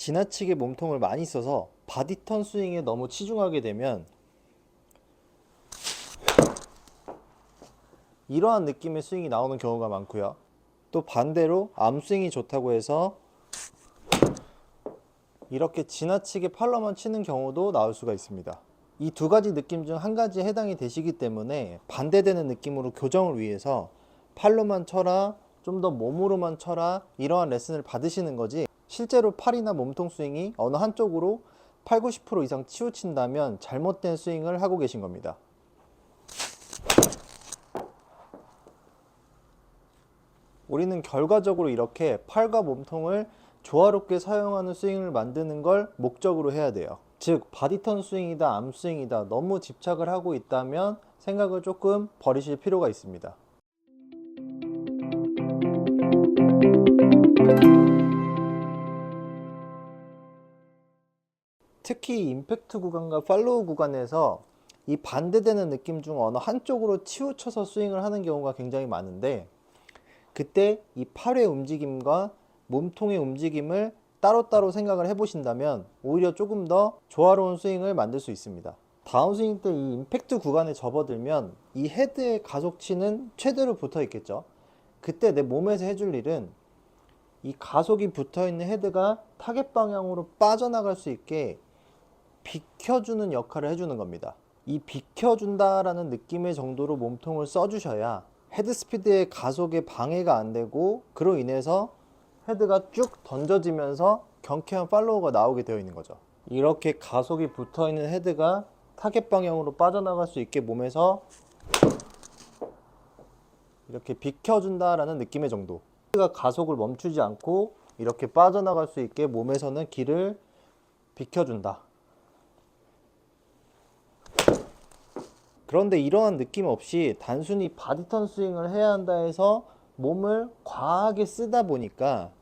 지나치게 몸통을 많이 써서 바디턴 스윙에 너무 치중하게 되면 이러한 느낌의 스윙이 나오는 경우가 많고요. 또 반대로 암스윙이 좋다고 해서 이렇게 지나치게 팔로만 치는 경우도 나올 수가 있습니다. 이 두 가지 느낌 중 한 가지에 해당이 되시기 때문에 반대되는 느낌으로 교정을 위해서 팔로만 쳐라, 좀 더 몸으로만 쳐라 이러한 레슨을 받으시는 거지 실제로 팔이나 몸통 스윙이 어느 한쪽으로 8, 90% 이상 치우친다면 잘못된 스윙을 하고 계신 겁니다. 우리는 결과적으로 이렇게 팔과 몸통을 조화롭게 사용하는 스윙을 만드는 걸 목적으로 해야 돼요. 즉, 바디턴 스윙이다, 암 스윙이다, 너무 집착을 하고 있다면 생각을 조금 버리실 필요가 있습니다. 특히 임팩트 구간과 팔로우 구간에서 이 반대되는 느낌 중 어느 한쪽으로 치우쳐서 스윙을 하는 경우가 굉장히 많은데 그때 이 팔의 움직임과 몸통의 움직임을 따로따로 생각을 해보신다면 오히려 조금 더 조화로운 스윙을 만들 수 있습니다. 다운스윙 때 이 임팩트 구간에 접어들면 이 헤드의 가속치는 최대로 붙어 있겠죠. 그때 내 몸에서 해줄 일은 이 가속이 붙어 있는 헤드가 타겟 방향으로 빠져나갈 수 있게 비켜주는 역할을 해주는 겁니다. 이 비켜준다라는 느낌의 정도로 몸통을 써주셔야 헤드 스피드의 가속에 방해가 안 되고 그로 인해서 헤드가 쭉 던져지면서 경쾌한 팔로우가 나오게 되어 있는 거죠. 이렇게 가속이 붙어 있는 헤드가 타겟 방향으로 빠져나갈 수 있게 몸에서 이렇게 비켜준다라는 느낌의 정도. 헤드가 가속을 멈추지 않고 이렇게 빠져나갈 수 있게 몸에서는 길을 비켜준다. 그런데 이러한 느낌 없이 단순히 바디턴 스윙을 해야 한다 해서 몸을 과하게 쓰다 보니까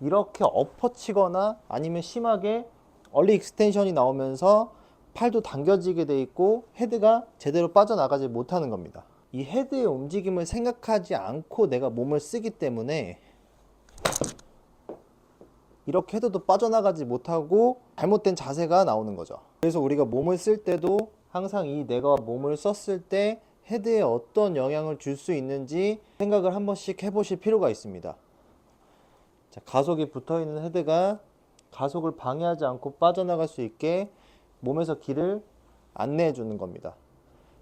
이렇게 엎어치거나 아니면 심하게 얼리 익스텐션이 나오면서 팔도 당겨지게 돼 있고 헤드가 제대로 빠져나가지 못하는 겁니다. 이 헤드의 움직임을 생각하지 않고 내가 몸을 쓰기 때문에 이렇게 헤드도 빠져나가지 못하고 잘못된 자세가 나오는 거죠. 그래서 우리가 몸을 쓸 때도 항상 이 내가 몸을 썼을 때 헤드에 어떤 영향을 줄 수 있는지 생각을 한 번씩 해보실 필요가 있습니다. 자, 가속이 붙어 있는 헤드가 가속을 방해하지 않고 빠져나갈 수 있게 몸에서 길을 안내해 주는 겁니다.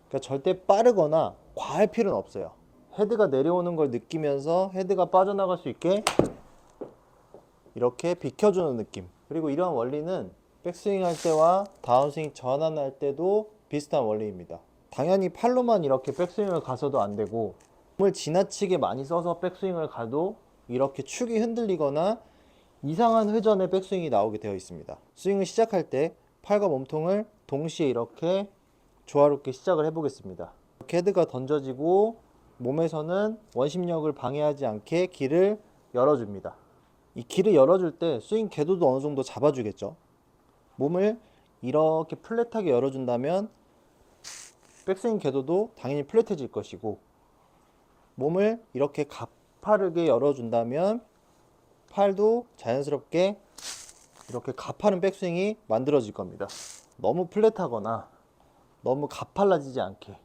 그러니까 절대 빠르거나 과할 필요는 없어요. 헤드가 내려오는 걸 느끼면서 헤드가 빠져나갈 수 있게 이렇게 비켜주는 느낌. 그리고 이러한 원리는 백스윙 할 때와 다운스윙 전환할 때도 비슷한 원리입니다. 당연히 팔로만 이렇게 백스윙을 가서도 안 되고 몸을 지나치게 많이 써서 백스윙을 가도 이렇게 축이 흔들리거나 이상한 회전의 백스윙이 나오게 되어 있습니다. 스윙을 시작할 때 팔과 몸통을 동시에 이렇게 조화롭게 시작을 해보겠습니다. 헤드가 던져지고 몸에서는 원심력을 방해하지 않게 길을 열어줍니다. 이 길을 열어줄 때 스윙 궤도도 어느 정도 잡아주겠죠. 몸을 이렇게 플랫하게 열어준다면 백스윙 궤도도 당연히 플랫해질 것이고 몸을 이렇게 가파르게 열어준다면 팔도 자연스럽게 이렇게 가파른 백스윙이 만들어질 겁니다. 너무 플랫하거나 너무 가팔라지지 않게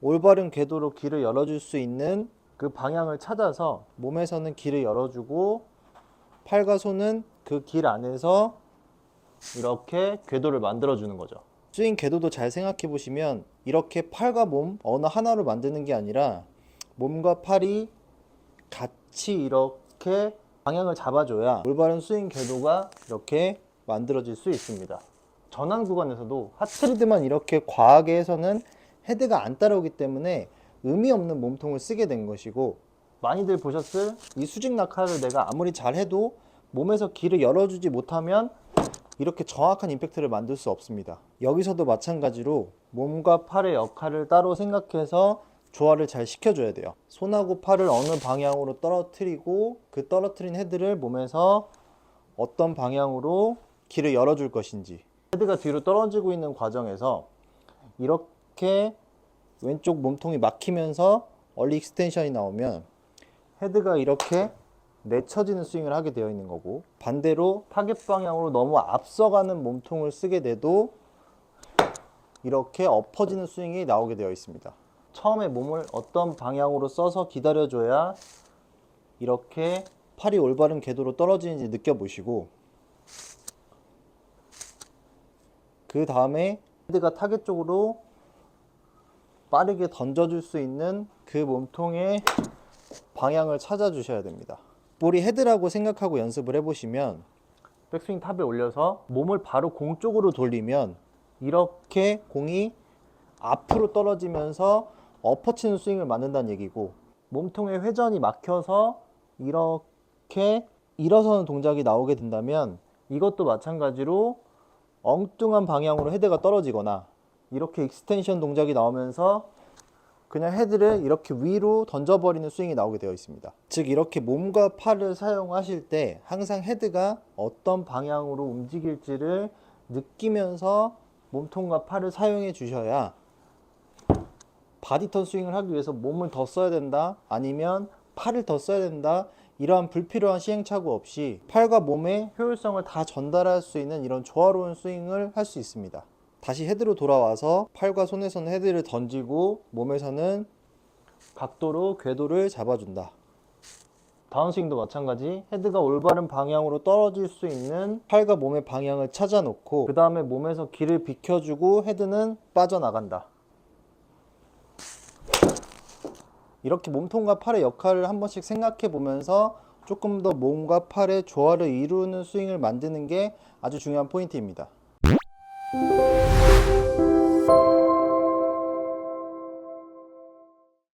올바른 궤도로 길을 열어줄 수 있는 그 방향을 찾아서 몸에서는 길을 열어주고 팔과 손은 그 길 안에서 이렇게 궤도를 만들어주는 거죠. 스윙 궤도도 잘 생각해 보시면 이렇게 팔과 몸 어느 하나로 만드는 게 아니라 몸과 팔이 같이 이렇게 방향을 잡아줘야 올바른 스윙 궤도가 이렇게 만들어질 수 있습니다. 전환 구간에서도 하트리드만 이렇게 과하게 해서는 헤드가 안 따라오기 때문에 의미 없는 몸통을 쓰게 된 것이고 많이들 보셨을 이 수직 낙하를 내가 아무리 잘해도 몸에서 길을 열어주지 못하면 이렇게 정확한 임팩트를 만들 수 없습니다. 여기서도 마찬가지로 몸과 팔의 역할을 따로 생각해서 조화를 잘 시켜줘야 돼요. 손하고 팔을 어느 방향으로 떨어뜨리고 그 떨어뜨린 헤드를 몸에서 어떤 방향으로 길을 열어줄 것인지 헤드가 뒤로 떨어지고 있는 과정에서 이렇게 왼쪽 몸통이 막히면서 얼리 익스텐션이 나오면 헤드가 이렇게 내쳐지는 스윙을 하게 되어 있는 거고 반대로 타겟 방향으로 너무 앞서가는 몸통을 쓰게 돼도 이렇게 엎어지는 스윙이 나오게 되어 있습니다. 처음에 몸을 어떤 방향으로 써서 기다려줘야 이렇게 팔이 올바른 궤도로 떨어지는지 느껴보시고 그 다음에 헤드가 타겟 쪽으로 빠르게 던져줄 수 있는 그 몸통의 방향을 찾아주셔야 됩니다. 볼이 헤드라고 생각하고 연습을 해보시면 백스윙 탑에 올려서 몸을 바로 공 쪽으로 돌리면 이렇게 공이 앞으로 떨어지면서 엎어치는 스윙을 만든다는 얘기고 몸통의 회전이 막혀서 이렇게 일어서는 동작이 나오게 된다면 이것도 마찬가지로 엉뚱한 방향으로 헤드가 떨어지거나 이렇게 익스텐션 동작이 나오면서 그냥 헤드를 이렇게 위로 던져버리는 스윙이 나오게 되어 있습니다. 즉 이렇게 몸과 팔을 사용하실 때 항상 헤드가 어떤 방향으로 움직일지를 느끼면서 몸통과 팔을 사용해 주셔야 바디턴 스윙을 하기 위해서 몸을 더 써야 된다 아니면 팔을 더 써야 된다 이러한 불필요한 시행착오 없이 팔과 몸의 효율성을 다 전달할 수 있는 이런 조화로운 스윙을 할 수 있습니다. 다시 헤드로 돌아와서 팔과 손에서는 헤드를 던지고 몸에서는 각도로 궤도를 잡아준다. 다운스윙도 마찬가지 헤드가 올바른 방향으로 떨어질 수 있는 팔과 몸의 방향을 찾아놓고 그 다음에 몸에서 길을 비켜주고 헤드는 빠져나간다. 이렇게 몸통과 팔의 역할을 한 번씩 생각해 보면서 조금 더 몸과 팔의 조화를 이루는 스윙을 만드는 게 아주 중요한 포인트입니다.